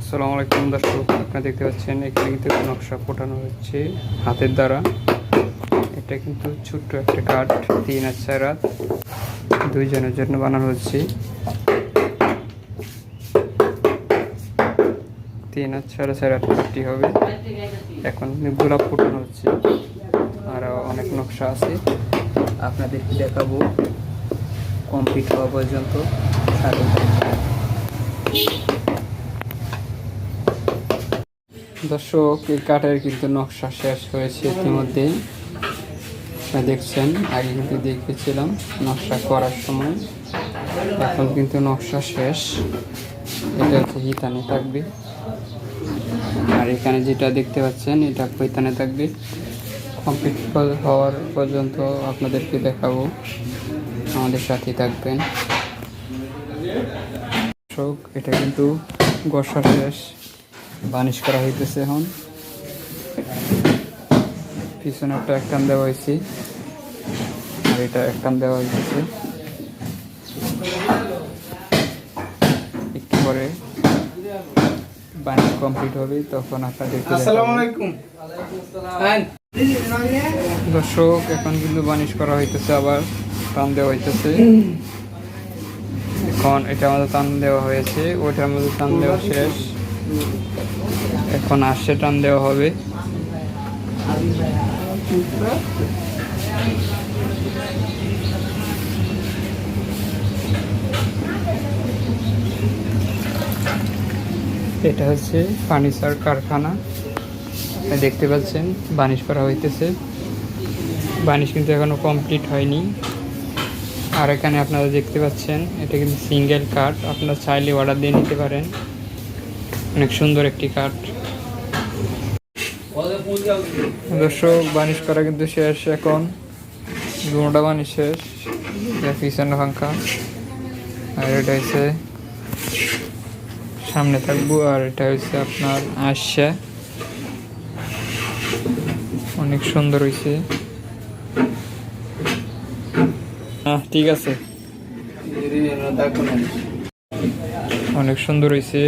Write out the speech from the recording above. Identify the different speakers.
Speaker 1: আসসালামু আলাইকুম দর্শক, আপনারা দেখতে পাচ্ছেন, এখানে কিন্তু নকশা ফোটানো হচ্ছে হাতের দ্বারা। এটা কিন্তু ছোট্ট একটা কাঠ, তিন আর চার রাত দুইজনের জন্য বানানো হচ্ছে। তিন আর চার চার রাত কাঠটি হবে। এখন গোলাপ ফোটানো হচ্ছে। আরও অনেক নকশা আছে। আপনাদেরকে দেখাবো। কমপ্লিট হওয়া পর্যন্ত। সাথে থাকবেন। দর্শক, এই কাঠের কিন্তু নকশা শেষ হয়েছে ইতিমধ্যে। আপনারা দেখছেন, আগে কিন্তু দেখেছিলাম নকশা করার সময়। এখন কিন্তু নকশা শেষ। এটা হচ্ছে হিতানে থাকবে। আর এখানে যেটা দেখতে পাচ্ছেন, এটা পৈতানে থাকবে। কমপ্লিট হওয়ার পর্যন্ত আপনাদেরকে দেখাবো। আমাদের সাথে থাকবেন। এটা কিন্তু গসা শেষ। বানিশ করা হইতেছে এখন। পিছনে একটা একটান দেওয়া হয়েছে আর এটা একটান দেওয়া হইতেছে। একটু পরে বানিশ কমপ্লিট হবে তখন দেখাবো।
Speaker 2: হ্যাঁ।
Speaker 1: দর্শক এখন কিন্তু বানিশ করা হইতেছে আবার টান দেওয়া হইতেছে। এখন এটা আমাদের টান দেওয়া হয়েছে ওইটার মধ্যে টান দেওয়া শেষ। এখন আসছে, টান দেওয়া হবে। এটা হচ্ছে ফার্নিচার কারখানা। দেখতে পাচ্ছেন, বানিশ করা হইতেছে। বানিশ কিন্তু এখনও কমপ্লিট হয়নি। আর এখানে আপনারা দেখতে পাচ্ছেন, এটা কিন্তু সিঙ্গেল কাঠ। আপনারা চাইলে অর্ডার দিয়ে নিতে পারেন। অনেক সুন্দর একটি কাঠ। দর্শক বানিশ করা কিন্তু শেষ এখন। দুটা বানিশ শেষ। পিছনে ফাঙ্কা আর এটা হচ্ছে সামনে থাকব, আর এটা হচ্ছে আপনার আসছে। অনেক সুন্দর হয়েছে। হ্যাঁ ঠিক আছে। অনেক সুন্দর হয়েছে।